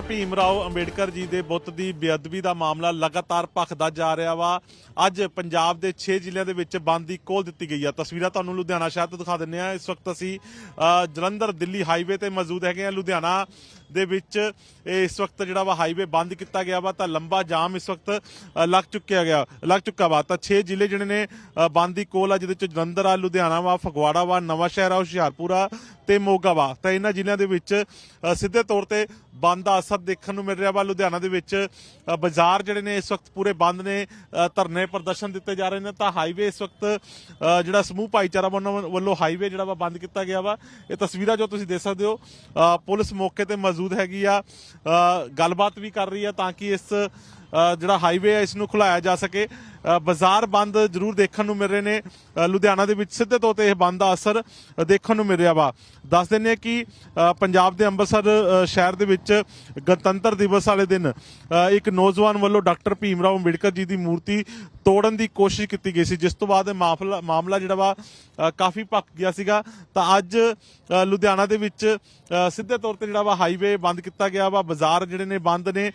ਭੀਮ ਰਾਓ ਅੰਬੇਡਕਰ ਜੀ ਦੇ ਬੁੱਤ ਦੀ ਬੇਅਦਬੀ ਦਾ ਮਾਮਲਾ ਲਗਾਤਾਰ ਭਖਦਾ ਜਾ ਰਿਹਾ ਵਾ। ਅੱਜ ਪੰਜਾਬ ਦੇ 6 ਜ਼ਿਲ੍ਹਿਆਂ ਦੇ ਵਿੱਚ ਬੰਦ ਦੀ ਕੋਲ ਦਿੱਤੀ ਗਈ ਆ। ਤਸਵੀਰਾਂ ਤੁਹਾਨੂੰ ਲੁਧਿਆਣਾ ਸ਼ਹਿਰ ਤੋਂ ਦਿਖਾ ਦਿੰਨੇ ਆ। ਇਸ ਵਕਤ ਅਸੀਂ ਅ, ਜਲੰਧਰ ਦਿੱਲੀ ਹਾਈਵੇ ਤੇ ਮੌਜੂਦ ਹੈਗੇ ਆ। ਲੁਧਿਆਣਾ ਦੇ ਵਿੱਚ ਇਹ ਇਸ ਵਕਤ ਜਿਹੜਾ ਵਾ ਹਾਈਵੇ ਬੰਦ ਕੀਤਾ ਗਿਆ ਵਾ, ਤਾਂ ਲੰਬਾ ਜਾਮ ਇਸ ਵਕਤ ਲੱਗ ਚੁੱਕਿਆ ਗਿਆ, ਲੱਗ ਚੁੱਕਾ ਵਾ। ਤਾਂ 6 ਜ਼ਿਲ੍ਹੇ ਜਿਹੜੇ ਨੇ ਬੰਦ ਦੀ ਕੋਲ ਆ, ਜਿਹਦੇ ਚ ਜਲੰਧਰ ਆ, ਲੁਧਿਆਣਾ ਵਾ, ਫਗਵਾੜਾ ਵਾ ਨਵਾਂ ਸ਼ਹਿਰ ਆ, ਹੁਸ਼ਿਆਰਪੁਰ ਆ ਤੇ ਮੋਗਾ ਵਾ। ਤਾਂ ਇਹਨਾਂ ਜ਼ਿਲ੍ਹਿਆਂ ਦੇ ਵਿੱਚ ਸਿੱਧੇ ਤੌਰ ਤੇ ਬੰਦ ਦਾ ਅਸਰ ਦੇਖਣ ਨੂੰ ਮਿਲ ਰਿਹਾ ਵਾ। ਲੁਧਿਆਣਾ ਦੇ ਵਿੱਚ ਬਾਜ਼ਾਰ ਜਿਹੜੇ ਨੇ ਇਸ ਵਕਤ ਪੂਰੇ ਬੰਦ ਨੇ ਧਰਨੇ ਪ੍ਰਦਰਸ਼ਨ ਦਿੱਤੇ ਜਾ ਰਹੇ ਨੇ। ਤਾਂ ਹਾਈਵੇ ਇਸ ਵਕਤ ਜਿਹੜਾ ਸਮੂਹ ਭਾਈਚਾਰਾ ਵੱਲੋਂ ਵੱਲੋਂ ਹਾਈਵੇ ਜਿਹੜਾ ਵਾ ਬੰਦ ਕੀਤਾ ਗਿਆ ਵਾ। ਇਹ ਤਸਵੀਰਾਂ ਜੋ ਤੁਸੀਂ ਦੇਖ ਸਕਦੇ ਹੋ ਪੁਲਿਸ ਮੌਕੇ ਤੇ ਮੌਜੂਦ ਮੌਜੂਦ ਹੈਗੀ ਆ ਗੱਲਬਾਤ ਵੀ ਕਰ ਰਹੀ ਆ ਤਾਂ ਕਿ ਇਸ ਜਿਹੜਾ ਹਾਈਵੇ ਹੈ ਇਸ ਨੂੰ ਖੁਲਾਇਆ ਜਾ ਸਕੇ। ਬਾਜ਼ਾਰ ਬੰਦ ਜ਼ਰੂਰ ਦੇਖਣ ਨੂੰ ਮਿਲ ਰਹੇ ਨੇ। ਲੁਧਿਆਣਾ ਦੇ ਵਿੱਚ ਸਿੱਧੇ ਤੌਰ ਤੇ ਇਹ ਬੰਦ ਦਾ ਅਸਰ ਦੇਖਣ ਨੂੰ ਮਿਲ ਰਿਹਾ ਵਾ। ਦੱਸ ਦਿੰਦੇ ਹਾਂ ਕਿ ਪੰਜਾਬ ਦੇ ਅੰਮ੍ਰਿਤਸਰ ਸ਼ਹਿਰ ਦੇ ਵਿੱਚ ਗਣਤੰਤਰ ਦਿਵਸ ਵਾਲੇ ਦਿਨ ਇੱਕ ਨੌਜਵਾਨ ਵੱਲੋਂ ਡਾਕਟਰ ਭੀਮ ਰਾਓ ਅੰਬੇਡਕਰ ਜੀ ਦੀ ਮੂਰਤੀ ਤੋੜਨ ਦੀ ਕੋਸ਼ਿਸ਼ ਕੀਤੀ ਗਈ ਸੀ। ਜਿਸ ਤੋਂ ਬਾਅਦ ਇਹ ਮਾਮਲਾ ਮਾਮਲਾ ਜਿਹੜਾ ਵਾ ਕਾਫੀ ਭੱਕ ਗਿਆ ਸੀਗਾ। ਤਾਂ ਅੱਜ ਲੁਧਿਆਣਾ ਦੇ ਵਿੱਚ ਸਿੱਧੇ ਤੌਰ ਤੇ ਜਿਹੜਾ ਵਾ ਹਾਈਵੇ ਬੰਦ ਕੀਤਾ ਗਿਆ ਵਾ। ਬਾਜ਼ਾਰ ਜਿਹੜੇ ਨੇ ਬੰਦ ਨੇ।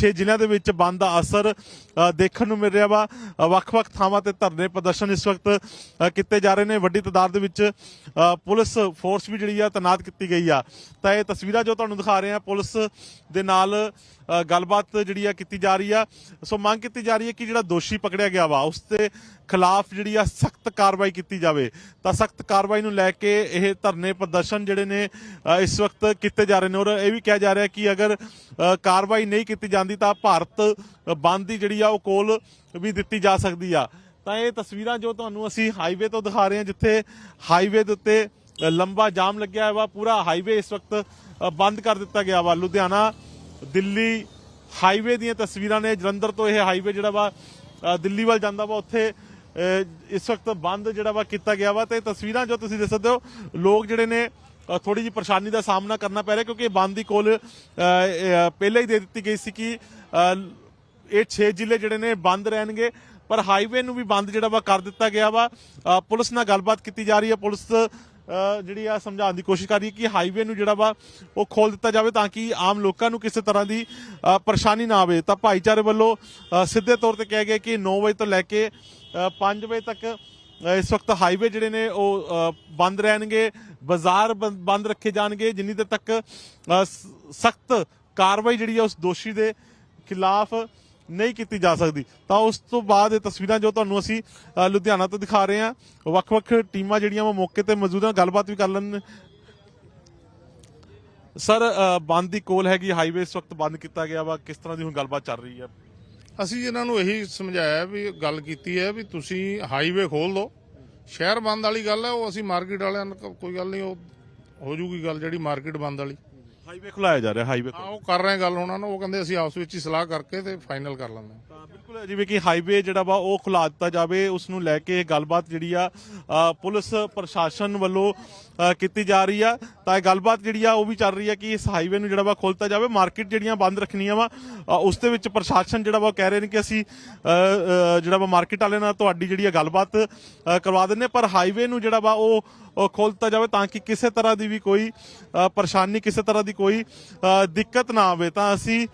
6 ਜ਼ਿਲ੍ਹਿਆਂ ਦੇ ਵਿੱਚ ਬੰਦ ਦਾ ਅਸਰ ਦੇਖਣ ਨੂੰ ਮਿਲ ਰਿਹਾ ਵਾ। ਵੱਖ-ਵੱਖ ਥਾਵਾਂ ਤੇ ਧਰਨੇ ਪ੍ਰਦਰਸ਼ਨ ਇਸ ਵਕਤ ਅ, ਕੀਤੇ ਜਾ ਰਹੇ ਨੇ। ਵੱਡੀ ਤਾਦਾਦ ਦੇ ਵਿੱਚ ਅ, ਪੁਲਿਸ ਫੋਰਸ ਵੀ ਜਿਹੜੀ ਆ ਤੈਨਾਤ ਕੀਤੀ ਗਈ ਆ। ਤਾਂ ਇਹ ਤਸਵੀਰਾਂ ਜੋ ਤੁਹਾਨੂੰ ਦਿਖਾ ਰਹੇ ਆ ਪੁਲਿਸ ਦੇ ਨਾਲ ਅ, ਗੱਲਬਾਤ ਜਿਹੜੀ ਆ ਕੀਤੀ ਜਾ ਰਹੀ ਆ। ਸੋ ਮੰਗ ਕੀਤੀ ਜਾ ਰਹੀ ਹੈ ਕਿ ਜਿਹੜਾ ਦੋਸ਼ੀ ਪਕੜਿਆ ਗਿਆ ਵਾ ਉਸ ਤੇ ਖਿਲਾਫ ਜਿਹੜੀ ਆ ਸਖਤ ਕਾਰਵਾਈ ਕੀਤੀ ਜਾਵੇ। ਤਾਂ ਸਖਤ ਕਾਰਵਾਈ ਨੂੰ ਲੈ ਕੇ ਇਹ ਧਰਨੇ ਪ੍ਰਦਰਸ਼ਨ ਜਿਹੜੇ ਨੇ ਇਸ ਵਕਤ ਕੀਤੇ ਜਾ ਰਹੇ ਨੇ। ਔਰ ਇਹ ਵੀ ਕਿਹਾ ਜਾ ਰਿਹਾ ਕਿ ਅਗਰ ਕਾਰਵਾਈ ਨਹੀਂ ਕੀਤੀ ਜਾਂਦੀ ਤਾਂ ਭਾਰਤ ਬੰਦ ਦੀ ਜਿਹੜੀ ਆ ਉਹ ਕੋਲ ਵੀ ਦਿੱਤੀ ਜਾ ਸਕਦੀ ਆ। ਤਾਂ ਇਹ ਤਸਵੀਰਾਂ ਜੋ ਤੁਹਾਨੂੰ ਅਸੀਂ ਹਾਈਵੇ ਤੋਂ ਦਿਖਾ ਰਹੇ ਹਾਂ, ਜਿੱਥੇ ਹਾਈਵੇ ਦੇ ਉੱਤੇ ਲੰਬਾ ਜਾਮ ਲੱਗਿਆ ਹੋਇਆ ਵਾ, ਪੂਰਾ ਹਾਈਵੇ ਇਸ ਵਕਤ ਬੰਦ ਕਰ ਦਿੱਤਾ ਗਿਆ ਵਾ। ਲੁਧਿਆਣਾ, ਦਿੱਲੀ ਹਾਈਵੇ ਦੀਆਂ ਤਸਵੀਰਾਂ ਨੇ, ਜਲੰਧਰ ਤੋਂ ਇਹ ਹਾਈਵੇ ਜਿਹੜਾ ਵਾ ਦਿੱਲੀ ਵੱਲ ਜਾਂਦਾ ਵਾ। ਉੱਥੇ ਇਸ ਵਕਤ ਬੰਦ ਜਿਹੜਾ ਵਾ ਕੀਤਾ ਗਿਆ ਵਾ ਤੇ ਤਸਵੀਰਾਂ ਜੋ ਤੁਸੀਂ ਦੇਖ ਸਕਦੇ ਹੋ, ਲੋਕ ਜਿਹੜੇ ਨੇ ਥੋੜੀ ਜਿਹੀ ਪਰੇਸ਼ਾਨੀ ਦਾ ਸਾਹਮਣਾ ਕਰਨਾ ਪੈ ਰਿਹਾ ਕਿਉਂਕਿ ਇਹ ਬੰਦ ਦੀ ਕੋਲ ਪਹਿਲਾਂ ਹੀ ਦੇ ਦਿੱਤੀ ਗਈ ਸੀ ਕਿ ਇਹ 6 ਜ਼ਿਲ੍ਹੇ ਜਿਹੜੇ ਨੇ ਬੰਦ ਰਹਿਣਗੇ, ਪਰ ਹਾਈਵੇ ਨੂੰ ਵੀ ਬੰਦ ਜਿਹੜਾ ਵਾ ਕਰ ਦਿੱਤਾ ਗਿਆ ਵਾ। ਪੁਲਿਸ ਨਾਲ ਗੱਲਬਾਤ ਕੀਤੀ ਜਾ ਰਹੀ ਹੈ। ਪੁਲਿਸ ਜਿਹੜੀ ਆ ਸਮਝਾਉਣ ਦੀ ਕੋਸ਼ਿਸ਼ ਕਰ ਰਹੀ ਹੈ ਕਿ ਹਾਈਵੇ ਨੂੰ ਜਿਹੜਾ ਵਾ ਉਹ ਖੋਲ ਦਿੱਤਾ ਜਾਵੇ ਤਾਂ ਕਿ ਆਮ ਲੋਕਾਂ ਨੂੰ ਕਿਸੇ ਤਰ੍ਹਾਂ ਦੀ ਪਰੇਸ਼ਾਨੀ ਨਾ ਆਵੇ। ਤਾਂ ਭਾਈਚਾਰੇ ਵੱਲੋਂ ਸਿੱਧੇ ਤੌਰ ਤੇ ਕਿਹਾ ਗਿਆ ਕਿ 9 ਵਜੇ ਤੋਂ ਲੈ ਕੇ 5 ਵਜੇ ਤੱਕ ਇਸ ਵਕਤ ਹਾਈਵੇ ਜਿਹੜੇ ਨੇ ਉਹ ਬੰਦ ਰਹਿਣਗੇ, ਬਾਜ਼ਾਰ ਬੰ- ਬੰਦ ਰੱਖੇ ਜਾਣਗੇ, ਜਿੰਨੀ ਦੇਰ ਤੱਕ ਸਖਤ ਕਾਰਵਾਈ ਜਿਹੜੀ ਹੈ ਉਸ ਦੋਸ਼ੀ ਦੇ ਖਿਲਾਫ ਨਹੀਂ ਕੀਤੀ ਜਾ ਸਕਦੀ। ਤਾਂ ਉਸ ਤੋਂ ਬਾਅਦ ਇਹ ਤਸਵੀਰਾਂ ਜੋ ਤੁਹਾਨੂੰ ਅਸੀਂ ਲੁਧਿਆਣਾ ਤੋਂ ਦਿਖਾ ਰਹੇ ਹਾਂ, ਵੱਖ-ਵੱਖ ਟੀਮਾਂ ਜਿਹੜੀਆਂ ਉਹ ਮੌਕੇ ਤੇ ਮੌਜੂਦ ਹਨ, ਗੱਲਬਾਤ ਵੀ ਕਰ ਲੈਣ। ਸਰ ਬੰਦ ਦੀ ਕੋਲ ਹੈਗੀ ਹਾਈਵੇ ਇਸ ਵਕਤ ਬੰਦ ਕੀਤਾ ਗਿਆ ਵਾ, ਕਿਸ ਤਰ੍ਹਾਂ ਦੀ ਹੁਣ ਗੱਲਬਾਤ ਚੱਲ ਰਹੀ ਹੈ ਅਸੀਂ ਇਹਨਾਂ ਨੂੰ ਇਹੀ ਸਮਝਾਇਆ ਵੀ ਗੱਲ ਕੀਤੀ ਹੈ ਵੀ ਤੁਸੀਂ ਹਾਈਵੇ ਖੋਲ ਦਿਓ। ਸ਼ਹਿਰ ਬੰਦ ਵਾਲੀ ਗੱਲ ਹੈ, ਉਹ ਅਸੀਂ ਮਾਰਕੀਟ ਵਾਲਿਆਂ ਨੂੰ ਕੋਈ ਗੱਲ ਨਹੀਂ, ਉਹ ਹੋ ਜੂਗੀ ਗੱਲ ਜਿਹੜੀ ਮਾਰਕੀਟ ਬੰਦ ਵਾਲੀ। ਹਾਈਵੇ ਖੁਲਾਇਆ ਜਾ ਰਿਹਾ ਹਾਈਵੇ ਹਾਂ ਉਹ ਕਰ ਰਹੇ ਗੱਲ ਉਹਨਾਂ ਨੂੰ ਉਹ ਕਹਿੰਦੇ ਅਸੀਂ ਆਪਸ ਵਿੱਚ ਹੀ ਸਲਾਹ ਕਰਕੇ ਤੇ ਫਾਈਨਲ ਕਰ ਲੈਂਦੇ ਹਾਂ। ਤਾਂ ਬਿਲਕੁਲ ਜਿਵੇਂ ਕਿ ਹਾਈਵੇ ਜਿਹੜਾ ਵਾ ਉਹ ਖੁਲਾ ਦਿੱਤਾ ਜਾਵੇ ਉਸ ਨੂੰ ਲੈ ਕੇ ਗੱਲਬਾਤ ਜਿਹੜੀ ਆ ਪੁਲਿਸ ਪ੍ਰਸ਼ਾਸਨ ਵੱਲੋਂ ਕੀਤੀ ਜਾ ਰਹੀ ਆ। ਤਾਂ ਇਹ ਗੱਲਬਾਤ ਜਿਹੜੀ ਆ ਉਹ ਵੀ ਚੱਲ ਰਹੀ ਆ ਕਿ ਇਸ ਹਾਈਵੇ ਨੂੰ ਜਿਹੜਾ ਵਾ ਖੋਲਤਾ ਜਾਵੇ ਮਾਰਕੀਟ ਜਿਹੜੀਆਂ ਬੰਦ ਰੱਖਣੀਆਂ ਵਾ ਉਸ ਦੇ ਵਿੱਚ ਪ੍ਰਸ਼ਾਸਨ ਜਿਹੜਾ ਵਾ ਕਹਿ ਰਹੇ ਨੇ ਕਿ ਅਸੀਂ ਜਿਹੜਾ ਵਾ ਮਾਰਕੀਟ ਵਾਲਿਆਂ ਨਾਲ ਤੁਹਾਡੀ ਜਿਹੜੀ ਆ ਗੱਲਬਾਤ ਕਰਵਾ ਦਿੰਨੇ ਪਰ ਹਾਈਵੇ ਨੂੰ ਜਿਹੜਾ ਵਾ ਉਹ ਖੋਲਤਾ ਜਾਵੇ ਤਾਂ ਕਿ ਕਿਸੇ ਤਰ੍ਹਾਂ ਦੀ ਵੀ ਕੋਈ ਪਰੇਸ਼ਾਨੀ ਕਿਸੇ ਤਰ੍ਹਾਂ ਦੀ ਕੋਈ ਅ, ਦਿੱਕਤ ਨਾ ਆਵੇ ਤਾਂ ਅਸੀਂ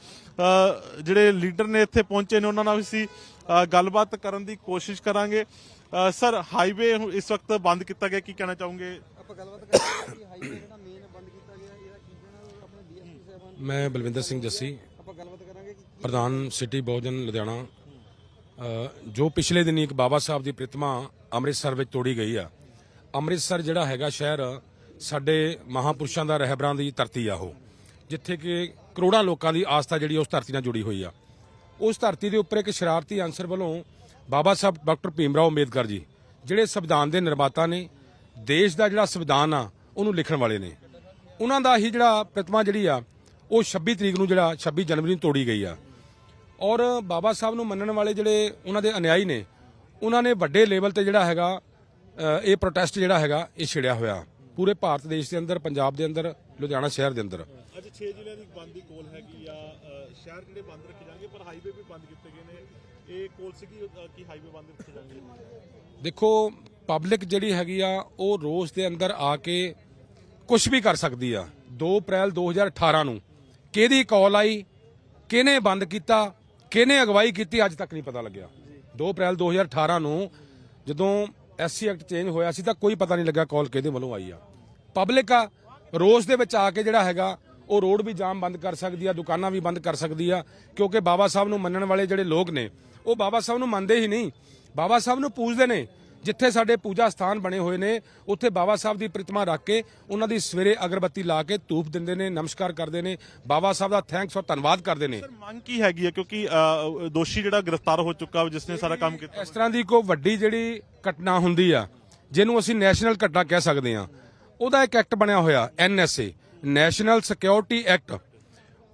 ਜਿਹੜੇ ਲੀਡਰ ਨੇ ਇੱਥੇ ਪਹੁੰਚੇ ਨੇ ਉਹਨਾਂ ਨਾਲ ਵੀ ਅਸੀਂ ਗੱਲਬਾਤ ਕਰਨ ਦੀ ਕੋਸ਼ਿਸ਼ ਕਰਾਂਗੇ। ਸਰ ਹਾਈਵੇ ਇਸ ਵਕਤ ਬੰਦ ਕੀਤਾ ਗਿਆ ਕੀ ਕਹਿਣਾ ਚਾਹੋਗੇ? ਆਪਾਂ ਗੱਲਬਾਤ ਕਰਾਂਗੇ ਕਿ ਹਾਈਵੇ ਜਿਹੜਾ ਮੇਨ ਬੰਦ ਕੀਤਾ ਗਿਆ ਇਹਦਾ ਕੀ ਕਹਿਣਾ ਆਪਣੇ ਡੀਐਸਪੀ ਸਾਹਿਬਾਨ ਮੈਂ ਬਲਵਿੰਦਰ ਸਿੰਘ ਜੱਸੀ ਆਪਾਂ ਗੱਲਬਾਤ ਕਰਾਂਗੇ ਕਿ ਪ੍ਰਧਾਨ ਸਿਟੀ ਬਹੁਜਨ ਲੁਧਿਆਣਾ। ਜੋ ਪਿਛਲੇ ਦਿਨੀ ਇੱਕ ਬਾਬਾ ਸਾਹਿਬ ਦੀ ਪ੍ਰਤਿਮਾ ਅੰਮ੍ਰਿਤਸਰ ਵਿੱਚ ਤੋੜੀ ਗਈ ਆ। ਅੰਮ੍ਰਿਤਸਰ ਜਿਹੜਾ ਹੈਗਾ ਸ਼ਹਿਰ ਸਾਡੇ ਮਹਾਪੁਰਸ਼ਾਂ ਦਾ ਰਹਿਬਰਾਂ ਦੀ ਧਰਤੀ ਆ ਉਹ, ਜਿੱਥੇ ਕਿ ਕਰੋੜਾਂ ਲੋਕਾਂ ਦੀ ਆਸਥਾ ਜਿਹੜੀ ਉਸ ਧਰਤੀ ਨਾਲ ਜੁੜੀ ਹੋਈ ਆ। ਉਸ ਧਰਤੀ ਦੇ ਉੱਪਰ ਇੱਕ ਸ਼ਰਾਰਤੀ ਅੰਸਰ ਵੱਲੋਂ ਬਾਬਾ ਸਾਹਿਬ ਡਾਕਟਰ ਭੀਮ ਰਾਓ ਅੰਬੇਦਕਰ ਜੀ, ਜਿਹੜੇ ਸੰਵਿਧਾਨ ਦੇ ਨਿਰਮਾਤਾ ਨੇ, ਦੇਸ਼ ਦਾ ਜਿਹੜਾ ਸੰਵਿਧਾਨ ਆ, ਉਹਨੂੰ ਲਿਖਣ ਵਾਲੇ ਨੇ। ਉਹਨਾਂ ਦਾ ਹੀ ਜਿਹੜਾ ਪ੍ਰਤਿਮਾ ਜਿਹੜੀ ਆ, ਉਹ 26 ਤਰੀਕ ਨੂੰ ਜਿਹੜਾ 26 ਜਨਵਰੀ ਨੂੰ ਤੋੜੀ ਗਈ ਆ। ਔਰ ਬਾਬਾ ਸਾਹਿਬ ਨੂੰ ਮੰਨਣ ਵਾਲੇ ਜਿਹੜੇ ਉਹਨਾਂ ਦੇ ਅਨਿਆਈ ਨੇ, ਉਹਨਾਂ ਨੇ ਵੱਡੇ ਲੈਵਲ ਤੇ ਜਿਹੜਾ ਹੈਗਾ ਇਹ ਪ੍ਰੋਟੈਸਟ ਜਿਹੜਾ ਹੈਗਾ, ਇਹ ਛਿੜਿਆ ਹੋਇਆ। ਪੂਰੇ ਭਾਰਤ ਦੇਸ਼ ਦੇ ਅੰਦਰ ਪੰਜਾਬ ਦੇ ਅੰਦਰ ਲੁਧਿਆਣਾ ਸ਼ਹਿਰ ਦੇ ਅੰਦਰ। ਅੱਜ 6 ਜ਼ਿਲ੍ਹਿਆਂ ਦੀ ਬੰਦ ਦੀ ਕੋਲ ਹੈਗੀ ਆ ਸ਼ਹਿਰ ਜਿਹੜੇ ਬੰਦ ਰੱਖੇ ਜਾਣਗੇ? ਪਰ ਹਾਈਵੇ ਵੀ ਬੰਦ ਕੀਤੇ ਗਏ ਨੇ। ਇਹ ਕੋਲ ਸੀਗੀ ਕਿ ਹਾਈਵੇ ਬੰਦ ਰੱਖੇ ਜਾਣਗੇ? ਦੇਖੋ ਪਬਲਿਕ ਜਿਹੜੀ ਹੈਗੀ ਆ ਉਹ ਰੋਜ਼ ਦੇ ਅੰਦਰ ਆ ਕੇ ਕੁਝ ਵੀ ਕਰ ਸਕਦੀ ਆ। 2 ਅਪ੍ਰੈਲ 2018 ਨੂੰ ਕਿਹਦੀ ਕਾਲ ਆਈ ਕਿਹਨੇ ਬੰਦ ਕੀਤਾ ਕਿਹਨੇ ਅਗਵਾਈ ਕੀਤੀ ਅੱਜ ਤੱਕ ਨਹੀਂ ਪਤਾ ਲੱਗਿਆ। 2 ਅਪ੍ਰੈਲ 2018 ਨੂੰ ਜਦੋਂ ਐਸਸੀ ਐਕਟ ਚੇਂਜ ਹੋਇਆ ਸੀ ਤਾਂ ਕੋਈ ਪਤਾ ਨਹੀਂ ਲੱਗਾ ਕਾਲ ਕਿਹਦੇ ਵੱਲੋਂ ਆਈ ਆ। ਪਬਲਿਕ ਆ ਰੋਸ ਦੇ ਵਿੱਚ ਆ ਕੇ ਜਿਹੜਾ ਹੈਗਾ ਉਹ ਰੋਡ ਵੀ ਜਾਮ ਬੰਦ ਕਰ ਸਕਦੀ ਆ ਦੁਕਾਨਾਂ ਵੀ ਬੰਦ ਕਰ ਸਕਦੀ ਆ ਕਿਉਂਕਿ ਬਾਬਾ ਸਾਹਿਬ ਨੂੰ ਮੰਨਣ ਵਾਲੇ ਜਿਹੜੇ ਲੋਕ ਨੇ ਉਹ ਬਾਬਾ ਸਾਹਿਬ ਨੂੰ ਮੰਨਦੇ ਹੀ ਨਹੀਂ। ਬਾਬਾ ਸਾਹਿਬ ਨੂੰ ਪੂਜਦੇ ਨੇ ਜਿੱਥੇ ਸਾਡੇ ਪੂਜਾ ਸਥਾਨ ਬਣੇ ਹੋਏ ਨੇ ਉੱਥੇ ਬਾਬਾ ਸਾਹਿਬ ਦੀ ਪ੍ਰਤਿਮਾ ਰੱਖ ਕੇ ਉਹਨਾਂ ਦੀ ਸਵੇਰੇ ਅਗਰਬੱਤੀ ਲਾ ਕੇ ਧੂਪ ਦਿੰਦੇ ਨੇ ਨਮਸਕਾਰ ਕਰਦੇ ਨੇ ਬਾਬਾ ਸਾਹਿਬ ਦਾ ਥੈਂਕਸ ਔਰ ਧੰਨਵਾਦ ਕਰਦੇ ਨੇ। ਸਰ ਮੰਗ ਕੀ ਹੈਗੀ ਹੈ? ਕਿਉਂਕਿ ਦੋਸ਼ੀ ਜਿਹੜਾ ਗ੍ਰਿਫਤਾਰ ਹੋ ਚੁੱਕਾ ਜਿਸ ਨੇ ਸਾਰਾ ਕੰਮ ਕੀਤਾ ਇਸ ਤਰ੍ਹਾਂ ਦੀ ਕੋਈ ਵੱਡੀ ਜਿਹੜੀ ਘਟਨਾ ਹੁੰਦੀ ਆ ਜਿਹਨੂੰ ਅਸੀਂ ਨੈਸ਼ਨਲ ਘਟਨਾ ਕਹਿ ਸਕਦੇ ਆ ਉਹਦਾ ਇੱਕ ਐਕਟ ਬਣਿਆ ਹੋਇਆ ਐਨਐਸਏ ਨੈਸ਼ਨਲ ਸਿਕਿਉਰਿਟੀ ਐਕਟ।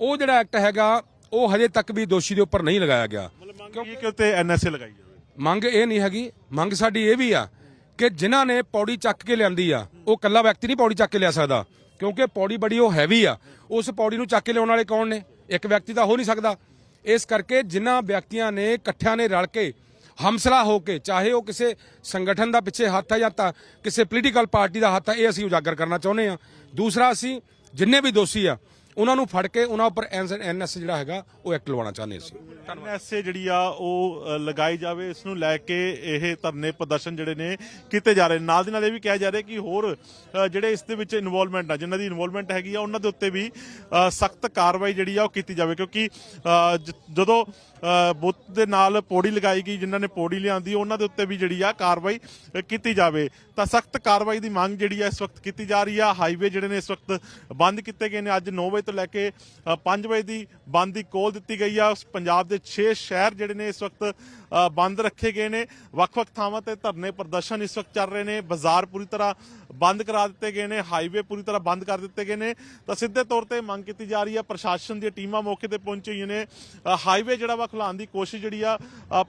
ਉਹ ਜਿਹੜਾ ਐਕਟ ਹੈਗਾ ਉਹ ਹਜੇ ਤੱਕ ਵੀ ਦੋਸ਼ੀ ਦੇ ਉੱਪਰ ਨਹੀਂ ਲਗਾਇਆ ਗਿਆ। ਮਤਲਬ ਮੰਗ ਕੀ ਹੈ ਕਿ ਉੱਤੇ ਐਨਐਸਏ ਲਗਾਈ ਜਾਵੇ। ਮੰਗ ਇਹ ਨਹੀਂ ਹੈਗੀ ਮੰਗ ਸਾਡੀ ਇਹ ਵੀ ਆ ਕਿ ਜਿਨ੍ਹਾਂ ਨੇ ਪੌੜੀ ਚੱਕ ਕੇ ਲਿਆਂਦੀ ਆ ਉਹ ਕੱਲਾ ਵਿਅਕਤੀ ਨਹੀਂ ਪੌੜੀ ਚੱਕ ਕੇ ਲਿਆ ਸਕਦਾ ਕਿਉਂਕਿ ਪੌੜੀ ਬੜੀ ਉਹ ਹੈਵੀ ਆ ਉਸ ਪੌੜੀ ਨੂੰ ਚੱਕ ਕੇ ਲਿਆਉਣ ਵਾਲੇ ਕੌਣ ਨੇ? ਇੱਕ ਵਿਅਕਤੀ ਤਾਂ ਹੋ ਨਹੀਂ ਸਕਦਾ। ਇਸ ਕਰਕੇ ਜਿਨ੍ਹਾਂ ਵਿਅਕਤੀਆਂ ਨੇ ਇਕੱਠਿਆਂ ਨੇ ਰਲ ਕੇ ਹਮਸਲਾ ਹੋ ਕੇ, ਚਾਹੇ ਉਹ ਕਿਸੇ ਸੰਗਠਨ ਦਾ ਪਿੱਛੇ ਹੱਥ ਹੈ ਜਾਂ ਤਾਂ ਕਿਸੇ ਪੋਲੀਟੀਕਲ ਪਾਰਟੀ ਦਾ ਹੱਥ ਹੈ, ਇਹ ਅਸੀਂ ਉਜਾਗਰ ਕਰਨਾ ਚਾਹੁੰਦੇ ਆ ਦੂਸਰਾ, ਅਸੀਂ ਜਿੰਨੇ ਵੀ ਦੋਸ਼ੀ ਆ ਉਹਨਾਂ ਨੂੰ ਫੜ ਕੇ ਉਹਨਾਂ ਉੱਪਰ ਐਨਐਸ ਜਿਹੜਾ ਹੈਗਾ ਉਹ ਐਕਟ ਲਵਾਉਣਾ ਚਾਹੁੰਦੇ ਅਸੀਂ ਐਨਐਸਏ ਜਿਹੜੀ ਆ, ਉਹ ਲਗਾਈ ਜਾਵੇ, ਇਸ ਨੂੰ ਲੈ ਕੇ ਇਹ ਧਰਨੇ ਪ੍ਰਦਰਸ਼ਨ ਜਿਹੜੇ ਨੇ ਕੀਤੇ ਜਾ ਰਹੇ ਨੇ। ਨਾਲ ਦੀ ਨਾਲ ਇਹ ਵੀ ਕਿਹਾ ਜਾ ਰਿਹਾ ਕਿ ਹੋਰ ਜਿਹੜੇ ਇਸ ਦੇ ਵਿੱਚ ਇਨਵੋਲਵਮੈਂਟ ਆ, ਜਿਨ੍ਹਾਂ ਦੀ ਇਨਵੋਲਵਮੈਂਟ ਹੈਗੀ ਆ, ਉਹਨਾਂ ਦੇ ਉੱਤੇ ਵੀ ਸਖਤ ਕਾਰਵਾਈ ਜਿਹੜੀ ਆ, ਉਹ ਕੀਤੀ ਜਾਵੇ। ਕਿਉਂਕਿ ਜ- ਜਦੋਂ ਬੁੱਤ ਦੇ ਨਾਲ ਪੌੜੀ ਲਗਾਈ ਗਈ, ਜਿਨ੍ਹਾਂ ਨੇ ਪੌੜੀ ਲਿਆਂਦੀ, ਉਹਨਾਂ ਦੇ ਉੱਤੇ ਵੀ ਜਿਹੜੀ ਆ ਕਾਰਵਾਈ ਕੀਤੀ ਜਾਵੇ। ਤਾਂ ਸਖਤ ਕਾਰਵਾਈ ਦੀ ਮੰਗ ਜਿਹੜੀ ਆ, ਇਸ ਵਕਤ ਕੀਤੀ ਜਾ ਰਹੀ ਆ। ਹਾਈਵੇ ਜਿਹੜੇ ਨੇ ਇਸ ਵਕਤ ਬੰਦ ਕੀਤੇ ਗਏ ਨੇ। ਅੱਜ 9 ਵਜੇ ਤੋਂ ਲੈ ਕੇ 5 ਵਜੇ ਦੀ ਬੰਦ ਦੀ ਕੋਲ ਦਿੱਤੀ ਗਈ ਆ। ਪੰਜਾਬ ਦੇ 6 ਸ਼ਹਿਰ ਜਿਹੜੇ ਨੇ ਇਸ ਵਕਤ ਬੰਦ ਰੱਖੇ ਗਏ ਨੇ। ਵੱਖ-ਵੱਖ ਥਾਵਾਂ ਤੇ ਧਰਨੇ ਪ੍ਰਦਰਸ਼ਨ ਇਸ ਵਕਤ ਚੱਲ ਰਹੇ ਨੇ। ਬਾਜ਼ਾਰ ਪੂਰੀ ਤਰ੍ਹਾਂ ਬੰਦ ਕਰਾ ਦਿੱਤੇ ਗਏ ਨੇ। ਹਾਈਵੇ ਪੂਰੀ ਤਰ੍ਹਾਂ ਬੰਦ ਕਰ ਦਿੱਤੇ ਗਏ ਨੇ। ਤਾਂ ਸਿੱਧੇ ਤੌਰ ਤੇ ਮੰਗ ਕੀਤੀ ਜਾ ਰਹੀ ਹੈ ਪ੍ਰਸ਼ਾਸਨ ਦੀਆਂ ਟੀਮਾਂ ਮੌਕੇ ਤੇ ਪਹੁੰਚੀ ਹੋਈਆਂ ਨੇ। ਹਾਈਵੇ ਜਿਹੜਾ ਵਾ ਖੁਲਾਉਣ ਦੀ ਕੋਸ਼ਿਸ਼ ਜਿਹੜੀ ਆ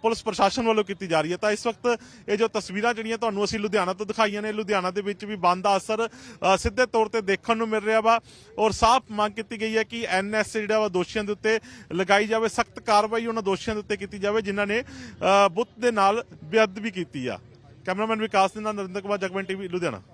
ਪੁਲਿਸ ਪ੍ਰਸ਼ਾਸਨ ਵੱਲੋਂ ਕੀਤੀ ਜਾ ਰਹੀ ਹੈ ਤਾਂ ਇਸ ਵਕਤ ਇਹ ਜੋ ਤਸਵੀਰਾਂ ਜਿਹੜੀਆਂ ਤੁਹਾਨੂੰ ਅਸੀਂ ਲੁਧਿਆਣਾ ਤੋਂ ਦਿਖਾਈਆਂ ਨੇ, ਲੁਧਿਆਣਾ ਦੇ ਵਿੱਚ ਵੀ ਬੰਦ ਦਾ ਅਸਰ ਸਿੱਧੇ ਤੌਰ ਤੇ ਦੇਖਣ ਨੂੰ ਮਿਲ ਰਿਹਾ ਵਾ। ਔਰ ਸਾਫ਼ ਮੰਗ ਕੀਤੀ ਗਈ ਹੈ ਕਿ ਐਨਐਸ ਜਿਹੜਾ ਵਾ ਦੋਸ਼ੀਆਂ ਦੇ ਉੱਤੇ ਲਗਾਈ ਜਾਵੇ ਸਖਤ ਕਾਰਵਾਈ ਉਹਨਾਂ ਦੋਸ਼ੀਆਂ ਦੇ ਉੱਤੇ ਕੀਤੀ ਜਾਵੇ ਜਿਨ੍ਹਾਂ ਨੇ ਅ, ਬੁੱਤ ਦੇ ਨਾਲ ਬੇਅਦਬੀ ਕੀਤੀ ਆ। ਕੈਮਰਾਮੈਨ ਵਿਕਾਸ ਦੇ ਨਾਲ ਨਰਿੰਦਰ ਕੁਮਾਰ ਜਗਮਨ ਟੀਵੀ ਲੁਧਿਆਣਾ।